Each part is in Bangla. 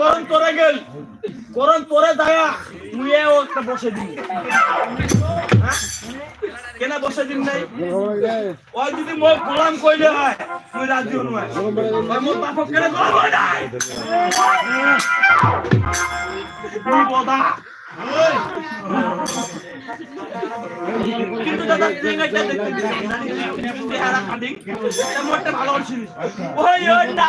গরম তোরে গেল। গরম তোরে দায়া তুই ও একটা বসে দিবি হ্যাঁ? কেন বসে দিন নাই? ওই যদি মোর গোলাম কইলে হয় তুই রাজি হন হয় ওই মোর বাপক কেন গোলাম হয় নাই? তুই বদা। ভালো ওই ওই না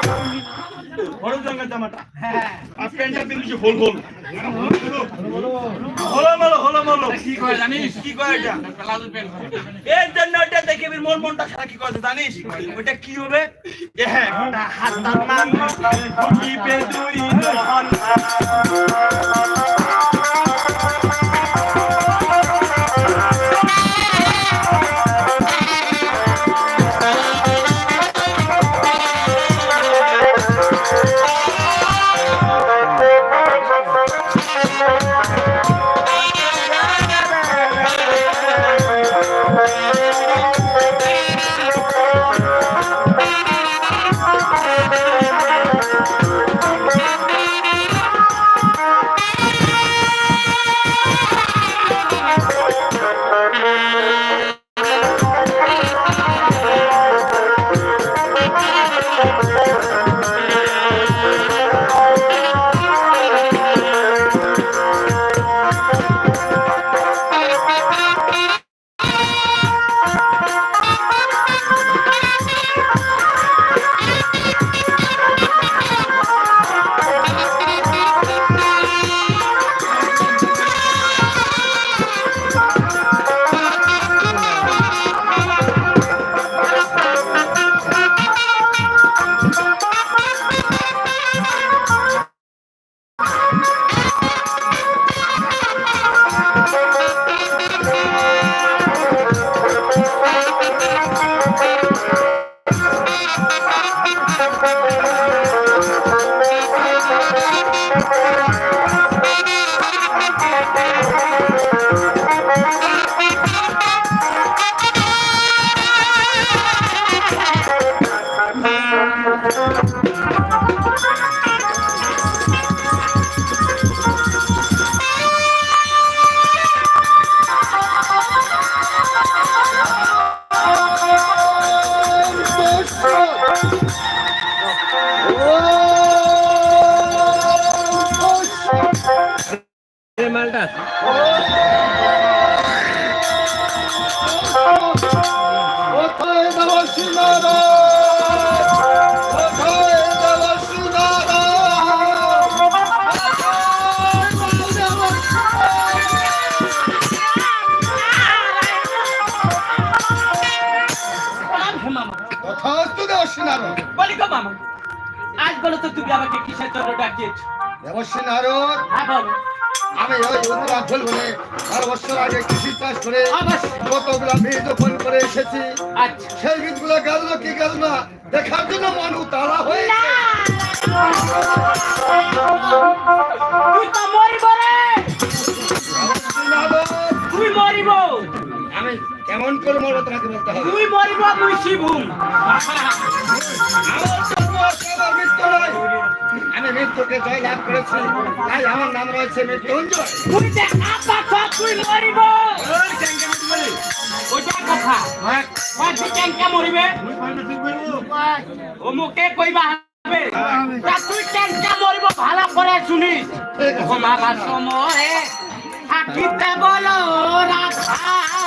বড় আর প্যান্টটা পিন্দিছি হোল হোল হলো মলো হলো মলো। কি কয় জানিস? কি কয় এটা? এর জন্য ওটা দেখে বির মন মনটা কি করে জানিস? ওটা কি হবে? হ্যাঁ হাত তার নাম দুই দহন আজ বলো তো তুমি আমাকে কিসের জন্য ডাকিয়েছো হ্যাঁ বলো আমি ওই উত্তরাঞ্চল বলে চার বছর আগে কৃষি চাষ করে। কতগুলা বীজ রোপণ করে এসেছি আচ্ছা। সেই বীজগুলো গেল কি গেল না দেখার জন্য মন উতালা হয়ে তুই তো তুই মরিব। আমি কেমন করে মরবো তোমাকে বলতে হবে? তুই মরিব মৃত্যু নয়। আমি মৃত্যুকে জয় লাভ করেছি। তাই আমার নাম রয়েছে মৃত্যুঞ্জয় তুই যে আপা তুই মরিব। ওইটা কথা। ওই বিজ্ঞানকে মরিবে ও কইবা হবে। তা তুই কেনকে মরিব ভালো করে শুনিস। ও সময়ে থাকিতে বলো রাধা।